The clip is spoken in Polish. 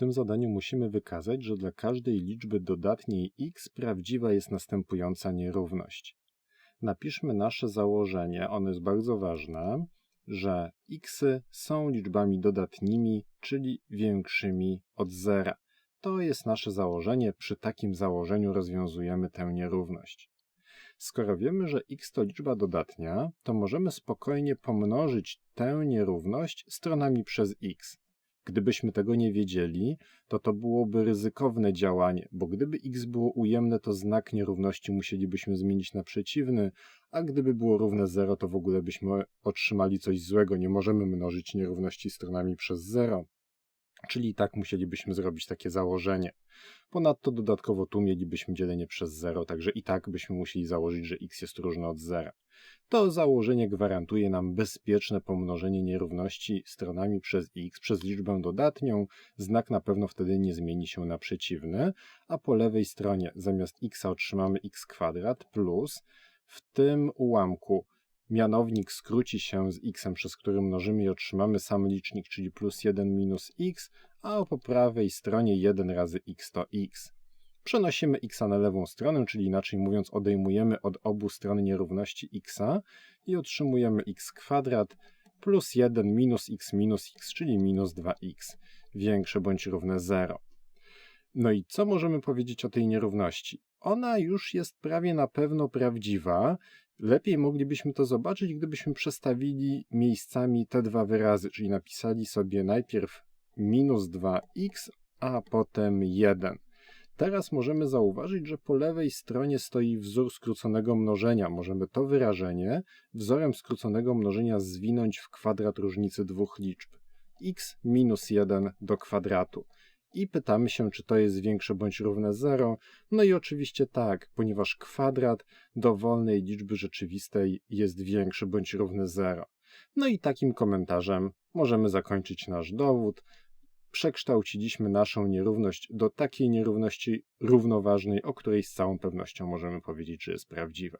tym zadaniu musimy wykazać, że dla każdej liczby dodatniej x prawdziwa jest następująca nierówność. Napiszmy nasze założenie, ono jest bardzo ważne, że xy są liczbami dodatnimi, czyli większymi od zera. To jest nasze założenie, przy takim założeniu rozwiązujemy tę nierówność. Skoro wiemy, że x to liczba dodatnia, to możemy spokojnie pomnożyć tę nierówność stronami przez x. Gdybyśmy tego nie wiedzieli, to to byłoby ryzykowne działanie, bo gdyby x było ujemne, to znak nierówności musielibyśmy zmienić na przeciwny, a gdyby było równe 0, to w ogóle byśmy otrzymali coś złego. Nie możemy mnożyć nierówności stronami przez 0. Czyli tak musielibyśmy zrobić takie założenie. Ponadto dodatkowo tu mielibyśmy dzielenie przez 0, także i tak byśmy musieli założyć, że x jest różne od 0. To założenie gwarantuje nam bezpieczne pomnożenie nierówności stronami przez x przez liczbę dodatnią. Znak na pewno wtedy nie zmieni się na przeciwny, a po lewej stronie zamiast x otrzymamy x kwadrat plus w tym ułamku mianownik skróci się z x, przez który mnożymy i otrzymamy sam licznik, czyli plus 1 minus x, a po prawej stronie 1 razy x to x. Przenosimy x na lewą stronę, czyli inaczej mówiąc odejmujemy od obu stron nierówności x i otrzymujemy x kwadrat plus 1 minus x minus x, czyli minus 2x, większe bądź równe 0. No i co możemy powiedzieć o tej nierówności? Ona już jest prawie na pewno prawdziwa. Lepiej moglibyśmy to zobaczyć, gdybyśmy przestawili miejscami te dwa wyrazy, czyli napisali sobie najpierw minus 2x, a potem 1. Teraz możemy zauważyć, że po lewej stronie stoi wzór skróconego mnożenia. Możemy to wyrażenie wzorem skróconego mnożenia zwinąć w kwadrat różnicy dwóch liczb x minus 1 do kwadratu. I pytamy się, czy to jest większe bądź równe 0. No i oczywiście tak, ponieważ kwadrat dowolnej liczby rzeczywistej jest większy bądź równy 0. No i takim komentarzem możemy zakończyć nasz dowód przekształciliśmy naszą nierówność do takiej nierówności równoważnej, o której z całą pewnością możemy powiedzieć, że jest prawdziwa.